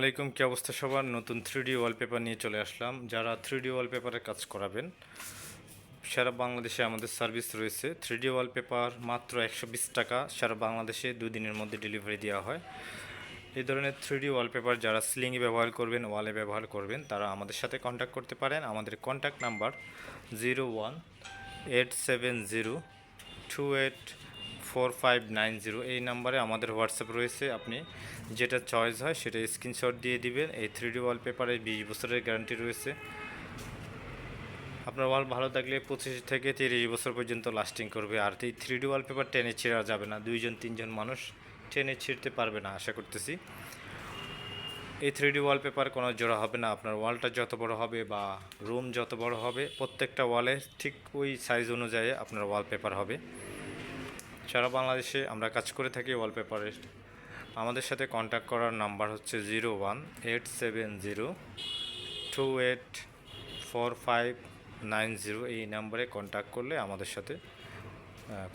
আলাইকুম কি অবস্থা সবার? নতুন থ্রিডি ওয়ালপেপার নিয়ে চলে আসলাম। যারা থ্রিডি ওয়ালপেপারের কাজ করাবেন, সারা বাংলাদেশে আমাদের সার্ভিস রয়েছে। থ্রিডি ওয়ালপেপার মাত্র একশো বিশ টাকা, সারা বাংলাদেশে দুদিনের মধ্যে ডেলিভারি দেওয়া হয়। এই ধরনের থ্রিডি ওয়ালপেপার যারা সিলিংয়ে ব্যবহার করবেন ওয়ালে ব্যবহার করবেন, তারা আমাদের সাথে কন্ট্যাক্ট করতে পারেন। আমাদের contact number zero one eight seven zero two eight four five nine zero এই নাম্বারে আমাদের হোয়াটসঅ্যাপ রয়েছে। আপনি যেটা চয়েস হয় সেটা স্ক্রিনশট দিয়ে দিবেন। এই থ্রি থ্রিডি ওয়ালপেপারে বিশ বছরের গ্যারান্টি রয়েছে। আপনার ওয়াল ভালো থাকলে পঁচিশ থেকে তিরিশ বছর পর্যন্ত লাস্টিং করবে। আর এই থ্রি থ্রিডি ওয়ালপেপার টেনে ছেঁড়া যাবে না। দুইজন, তিনজন মানুষ টেনে ছিঁড়তে পারবে না, আশা করতেছি। এই থ্রি থ্রিডি ওয়ালপেপার কোনো জোড়া হবে না। আপনার ওয়ালটা যত বড় হবে বা রুম যত বড় হবে, প্রত্যেকটা ওয়ালে ঠিক ওই সাইজ অনুযায়ী আপনার ওয়ালপেপার হবে। সারা বাংলাদেশে আমরা কাজ করে থাকি ওয়ালপেপারের আমাদের সাথে কন্ট্যাক্ট করার নাম্বার হচ্ছে zero one eight seven zero two eight four five nine zero এই নাম্বারে কন্ট্যাক্ট করলে আমাদের সাথে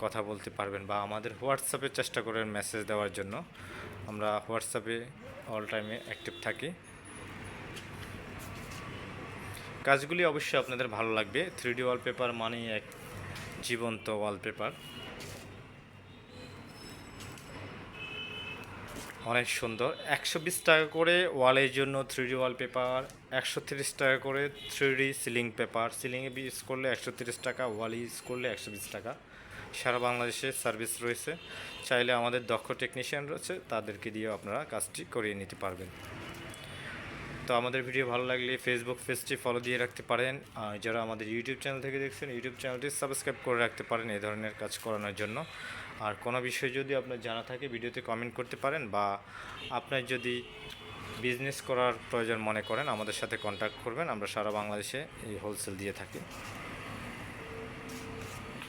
কথা বলতে পারবেন বা আমাদের হোয়াটসঅ্যাপে চেষ্টা করেন মেসেজ দেওয়ার জন্য। আমরা হোয়াটসঅ্যাপে অল টাইমে অ্যাক্টিভ থাকি। কাজগুলি অবশ্যই আপনাদের ভালো লাগবে। থ্রি ডি ওয়ালপেপার মানেই এক জীবন্ত ওয়ালপেপার অনেক সুন্দর। একশো বিশ টাকা করে ওয়ালের জন্য থ্রি থ্রিডি ওয়ালপেপার একশো তিরিশ টাকা করে থ্রি ডি সিলিং পেপার সিলিংয়ে ইউজ করলে একশো তিরিশ টাকা, ওয়ালে ইউজ করলে একশো বিশ টাকা। সারা বাংলাদেশে সার্ভিস রয়েছে। চাইলে আমাদের দক্ষ টেকনিশিয়ান রয়েছে, তাদেরকে দিয়েও আপনারা কাজটি করিয়ে নিতে পারবেন। তো আমাদের ভিডিও ভালো লাগলে ফেসবুক পেজটি ফলো দিয়ে রাখতে পারেন। আর যারা আমাদের ইউটিউব চ্যানেল থেকে দেখছেন ইউটিউব চ্যানেলটি সাবস্ক্রাইব করে রাখতে পারেন এই ধরনের কাজ করানোর জন্য। আর কোনো বিষয় যদি আপনার জানা থাকে, ভিডিওতে কমেন্ট করতে পারেন বা আপনার যদি বিজনেস করার প্রয়োজন মনে করেন, আমাদের সাথে কন্ট্যাক্ট করবেন। আমরা সারা বাংলাদেশে এই হোলসেল দিয়ে থাকি।